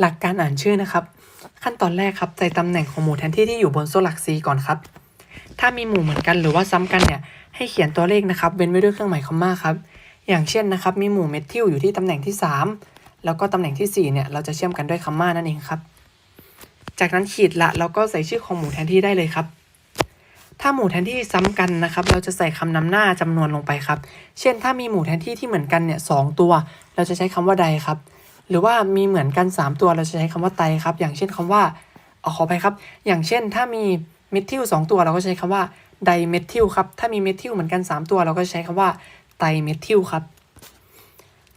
หลักการอ่านชื่อนะครับ ขั้นตอนแรกครับใส่ตำแหน่งของหมู่แทนที่ที่อยู่บนโซ่หลัก C ก่อนครับ ถ้ามีหมู่เหมือนกันหรือว่าซ้ำกันเนี่ยให้เขียนตัวเลขนะครับเว้นไว้ด้วยเครื่องหมายคอมมาครับอย่างเช่นนะครับมีหมู่เมทิลอยู่ที่ตำแหน่งที่ 3 แล้วก็ตำแหน่งที่4เนี่ยเราจะเชื่อมกันด้วยคอมมานั่นเองครับ จากนั้นขีดละแล้วก็ใส่ชื่อของหมู่แทนที่ได้เลยครับ ถ้าหมู่แทนที่ซ้ำกันนะครับ เราจะใส่คำนำหน้าจำนวนลงไปครับ เช่น ถ้ามีหมู่แทนที่ที่เหมือนกันเนี่ยสองตัว เราจะใช้คำว่าใดครับ หรือว่ามีเหมือนกัน 3 ตัวเราจะใช้คำว่าไตครับ อย่างเช่นคำว่าเอาขอไปครับ อย่างเช่นถ้ามีเมทิลสองตัวเราก็ใช้คำว่าไดเมทิลครับ ถ้ามีเมทิลเหมือนกัน 3 ตัวเราก็ใช้คำว่าไตเมทิลครับ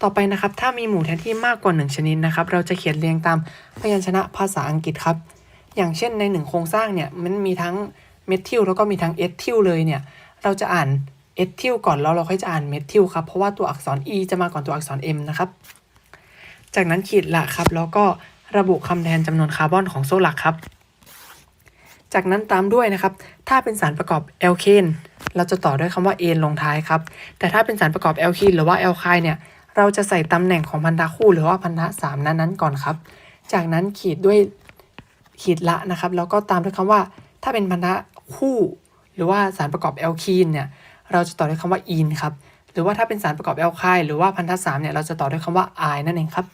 ต่อไปนะครับ ถ้ามีหมู่แทนที่มากกว่า 1 ชนิดนะครับ เราจะเขียนเรียงตามพยัญชนะภาษาอังกฤษครับ อย่างเช่นในหนึ่งโครงสร้างเนี่ยมันมีทั้งเมทิลแล้วก็มีทั้งเอทิลเลยเนี่ย เราจะอ่านเอทิลก่อนแล้วเราค่อยจะอ่านเมทิลครับ เพราะว่าตัวอักษร e จะมาก่อนตัวอักษร m นะครับ จากนั้นขีดละครับ แล้วก็ระบุคำแทนจำนวนคาร์บอนของโซ่หลักครับ จากนั้นตามด้วยนะครับ ถ้าเป็นสารประกอบแอลเคนเราจะต่อด้วยคำว่าเอนลงท้ายครับ แต่ถ้าเป็นสารประกอบแอลคีนหรือว่าแอลไคเนี่ย เราจะใส่ตำแหน่งของพันธะคู่หรือว่าพันธะสามนั้นๆก่อนครับ จากนั้นขีดด้วยขีดละนะครับ แล้วก็ตามด้วยคำว่า ถ้าเป็นพันธะคู่ หรือว่าสารประกอบแอลคีนเนี่ย เราจะต่อด้วยคำว่าอีนครับ หรือว่าถ้าเป็นสารประกอบแอลไคหรือว่าพันธะสามเนี่ย เราจะต่อด้วยคำว่าไอนั่นเองครับ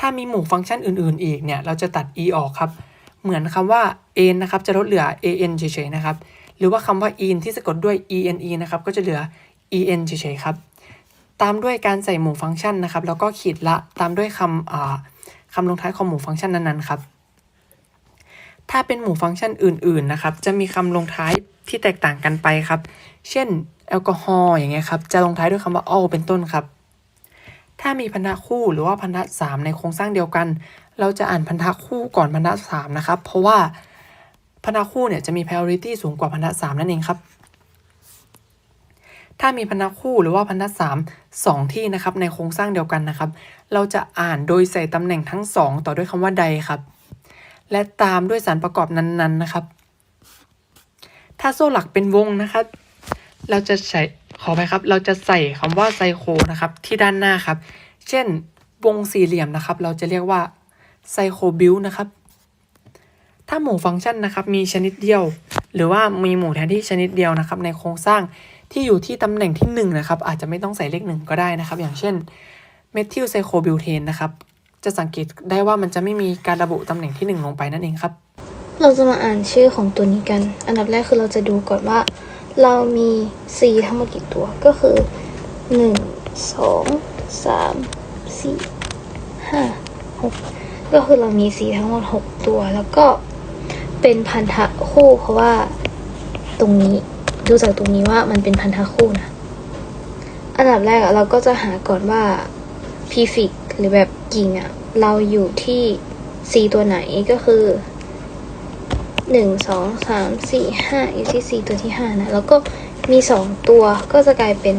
ถ้ามีหมู่ฟังก์ชันอื่นๆ อีกเนี่ยเราจะตัด e ออกครับ เหมือนคำว่า n นะครับจะลดเหลือ an เฉยๆนะครับ หรือว่าคำว่า in ที่สะกดด้วย ene นะครับก็จะเหลือ en เฉยๆครับ ตามด้วยการใส่หมู่ฟังก์ชันนะครับ แล้วก็ขีดละตามด้วยคำคำลงท้ายของหมู่ฟังก์ชันนั้นๆครับ ถ้าเป็นหมู่ฟังก์ชันอื่นๆนะครับ จะมีคำลงท้ายที่แตกต่างกันไปครับ เช่นแอลกอฮอล์อย่างเงี้ยครับ จะลงท้ายด้วยคำว่า all เป็นต้นครับ ถ้ามีพันธะคู่หรือว่าพันธะสามในโครงสร้างเดียวกัน เราจะอ่านพันธะคู่ก่อนพันธะสามนะครับ เพราะว่าพันธะคู่เนี่ยจะมี priority สูงกว่าพันธะสามนั่นเองครับ ถ้ามีพันธะคู่หรือว่าพันธะสามสองที่นะครับในโครงสร้างเดียวกันนะครับ เราจะอ่านโดยใส่ตำแหน่งทั้งสองต่อด้วยคำว่าใดครับ และตามด้วยสารประกอบนั้นๆนะครับ ถ้าโซ่หลักเป็นวงนะครับ เราจะใช้ ขอไปครับ เราจะใส่คำว่าไซโคนะครับที่ด้านหน้าครับ เช่นวงสี่เหลี่ยมนะครับ เราจะเรียกว่าไซโคบิลนะครับ ถ้าหมู่ฟังก์ชันนะครับมีชนิดเดียว หรือว่ามีหมู่แทนที่ชนิดเดียวนะครับ ในโครงสร้างที่อยู่ที่ตำแหน่งที่1นงนะครับอาจจะไม่ต้องใส่เลขหนึ่งก็ได้นะครับ อย่างเช่นเมทิลไซโคบิลเทนนะครับจะสังเกตได้ว่ามันจะไม่มีการระบุตำแหน่งที่ 1 ลงไปนั่นเองครับ เราจะมาอ่านชื่อของตัวนี้กัน อันดับแรกคือเราจะดูก่อนว่า เรามี C ทั้งหมดกี่ตัวก็คือ 1 2 3 4 5 6 ก็คือเรามี C ทั้งหมด 6 ตัว แล้วก็เป็นพันธะคู่เพราะว่าตรงนี้ดูจากตรงนี้ว่ามันเป็นพันธะคู่นะ อันดับแรกเราก็จะหาก่อนว่า prefix หรือแบบกิ่งอะเราอยู่ที่ C ตัวไหนก็คือ หนึ่งสองสามสี่ห้าอยู่ที่สี่ตัวที่ห้านะ แล้วก็มีสองตัวก็จะกลายเป็น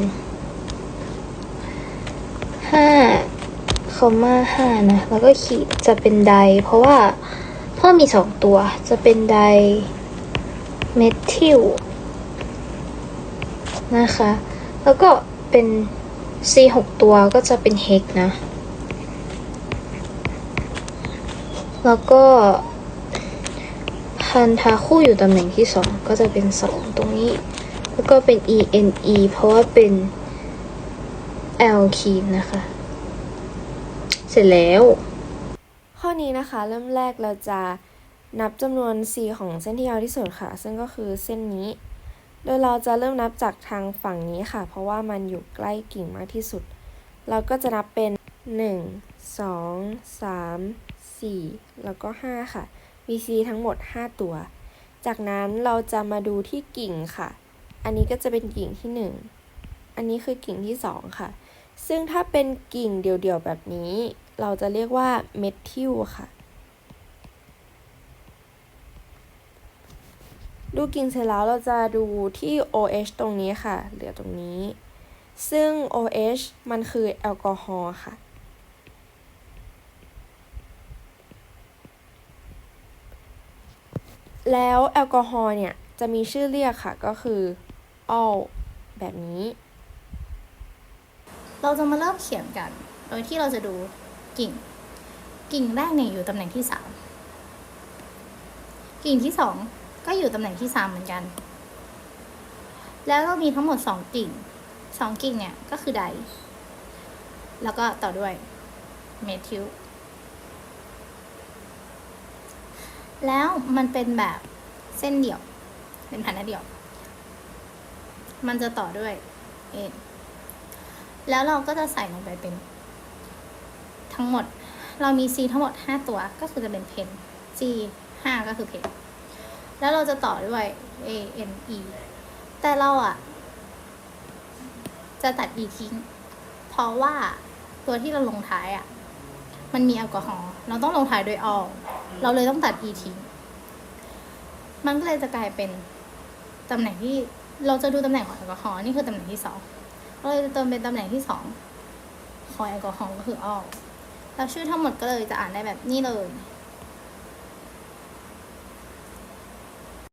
ห้าคอมมาห้านะ แล้วก็ขีดจะเป็นได เพราะว่าพราะมีสองตัวจะเป็นไดเมทิลนะคะ แล้วก็เป็น C หกตัวก็จะเป็นเฮกนะ แล้วก็ พันธะคู่อยู่ตำแหน่งที่สองก็จะเป็นสองตรงนี้ แล้วก็เป็น e n e เพราะว่าเป็น l คีนนะคะ เสร็จแล้ว ข้อนี้นะคะ เริ่มแรกเราจะนับจำนวน c ของเส้นที่ยาวที่สุดค่ะ ซึ่งก็คือเส้นนี้ โดยเราจะเริ่มนับจากทางฝั่งนี้ค่ะ เพราะว่ามันอยู่ใกล้กิ่งมากที่สุด เราก็จะนับเป็น 1 2 3 4 แล้วก็ 5 ค่ะ มี c ทั้งหมด 5 ตัว จากนั้นเราจะมาดูที่กิ่งค่ะ อันนี้ก็จะเป็นกิ่งที่ 1 อันนี้คือกิ่งที่ 2 ค่ะ ซึ่งถ้าเป็นกิ่งเดี่ยวๆแบบนี้ เราจะเรียกว่าเมทิลค่ะ ดูกิ่งเสร็จแล้วเราจะดูที่ OH ตรงนี้ค่ะ เหลือตรงนี้ ซึ่ง OH มันคือแอลกอฮอล์ค่ะ แล้วแอลกอฮอล์เนี่ย จะมีชื่อเรียกค่ะก็คือ all แบบนี้ เราจะมาเริ่มเขียนกัน โดยที่เราจะดูกิ่ง กิ่งแรกเนี่ยอยู่ตำแหน่งที่สามกิ่งที่สองก็อยู่ตำแหน่งที่สามเหมือนกัน แล้วก็มีทั้งหมดสองกิ่งสองกิ่งเนี่ยก็คือได แล้วก็ต่อด้วยเมทิล แล้วมันเป็นแบบเส้นเดี่ยว เป็นพันธะเดี่ยว มันจะต่อด้วยเอ็นแล้วเราก็จะใส่ลงไปเป็นทั้งหมด เรามี C ทั้งหมด 5 ตัว ก็คือจะเป็นเพน G 5 ก็คือเพน แล้วเราจะต่อด้วย A N E แต่เราอะจะตัด E ทิ้ง เพราะว่าตัวที่เราลงท้ายอะมันมีแอลกอฮอล์ เราต้องลงท้ายด้วย all เราเลยต้องตัด E ทิ้งมันก็เลยจะกลายเป็นตำแหน่งที่เราจะดูตำแหน่งของแอลกอฮอล์นี่คือตำแหน่งที่สองเราเลยจะเติมเป็นตำแหน่งที่สองของแอลกอฮอล์ก็คือออกแล้วชื่อทั้งหมดก็เลยจะอ่านได้แบบนี้เลย